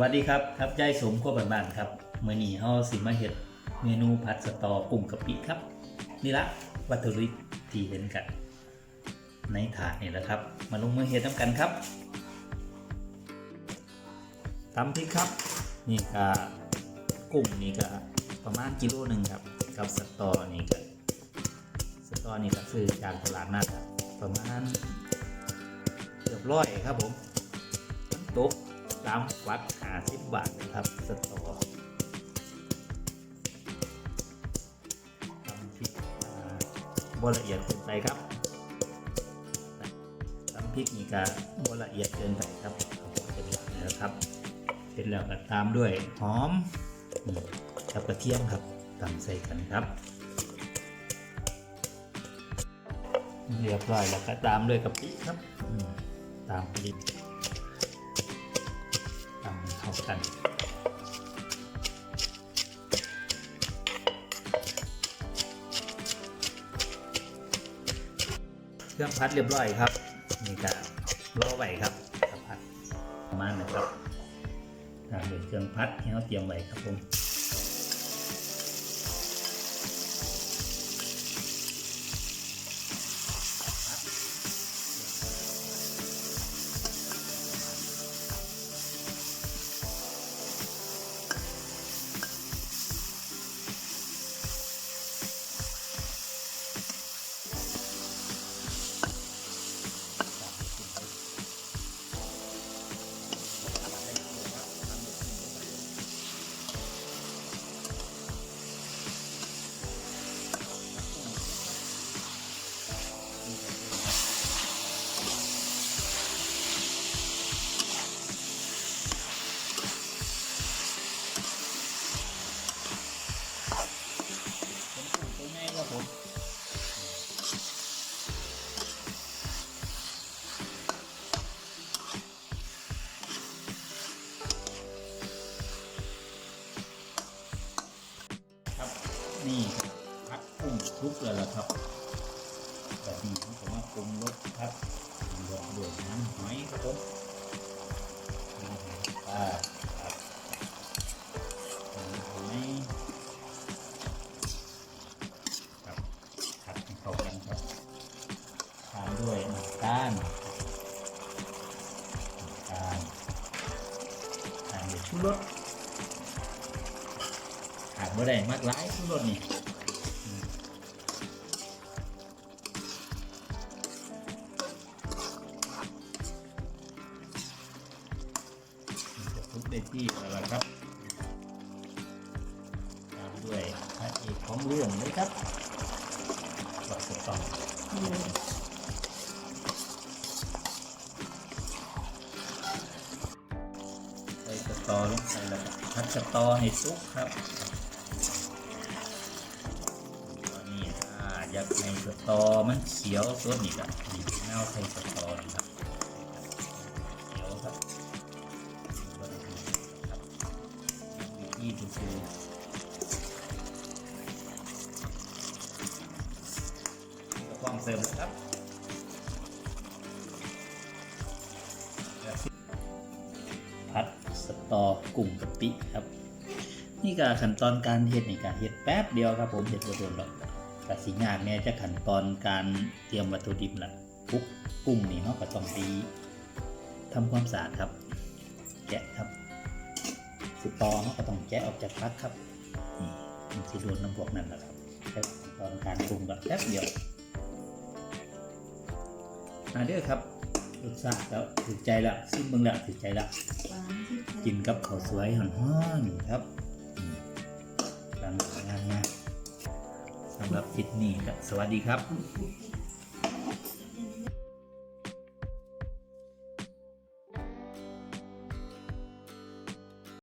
วัสดีครับครับยายสมขั้วบ้านๆครับเมื่อนี้เฮาสิมาเฮ็ดเมนูผัดสตอกุ้งกะปิครับ นี่ละวัตถุดิบที่เห็นกันในถาดนี่แหละครับ มาลงมือเฮ็ดน้ำกันครับตำพริกครับนี่ก็กุ้งนี่ก็ประมาณกิโลหนึ่งครับกับสตอนี่ก็สตอนี่ก็ซื้อจากตลาดนัดครับประมาณเกือบร้อยครับผมมันตก ตามวัดหาสิบบาทนะครับ สตอตำพริกอ่าบ่ละเอียดเกินไปครับตำพริกนี่ก็บละเอียดเกินไปครับเป็นหลักนะครับเสร็จแล้วก็ตามด้วยหอมกับกระเทียมครับตำใส่กันครับ เรียบร้อยแล้วก็ตามด้วยกะปิครับอืมตามปิดตามเข้า กันเครื่องพัดเรียบร้อยครับนี่ก็รอไว้ครับพัดประมาณนะครับตามด้วเครื่องพัดที่เราเตรียมไว้ครับผม ทุกเลยล่ะครับแบบนี้ผมมาปรุงรสครับรวมด้วยน้ำหอยครับผมน้ำหอยปลาครับน้ำหอยครับผัดให้เข้ากันครับตามด้วยน้ำตาลน้ำตาลตามด้วยชูรสขาดบ่ได้มากหลายชูรสนี่ ทุกได้ที่แล้วล่ะครับตามด้วยพระเอกของเรื่องเลยครับบักสตอใส่สตอลงไปแล้วพัดสตอให้สุกครับตอนนี้ถ้าอยากให้สตอมันเขียวสดนี่ก็ดีบแนวใส่สตอนะครับ วิธีดูคือกระป๋องเสริมนะครับผัดสตอกุ้งกะปิครับ นี่ก็ขั้นตอนการเฮ็ดในการเฮ็ดแป๊บเดียวครับผมเฮ็ดบ่โดนหรอกแต่สิยากเนี่ยจะขั้นตอนการเตรียมวัตถุดิบละปุ๊กกุ้งนี่เนาะก็ต้องไปทำความสะอาดครับ แกะครับ สตอเนาะก็ต้องแกะออกจากฟักครับนี่มันสิโดนน้ำพวกนั้นแหละครับแค่ตอนการปรุงแบบแป๊บเดียวมาเด้อครับรสชาติแล้วถูกใจละซิมเบิ่งละถูกใจละกินกับข้าวสวยหอนๆครับอืมกำลังงานงาสำหรับคลิปนี้สวัสดีครับ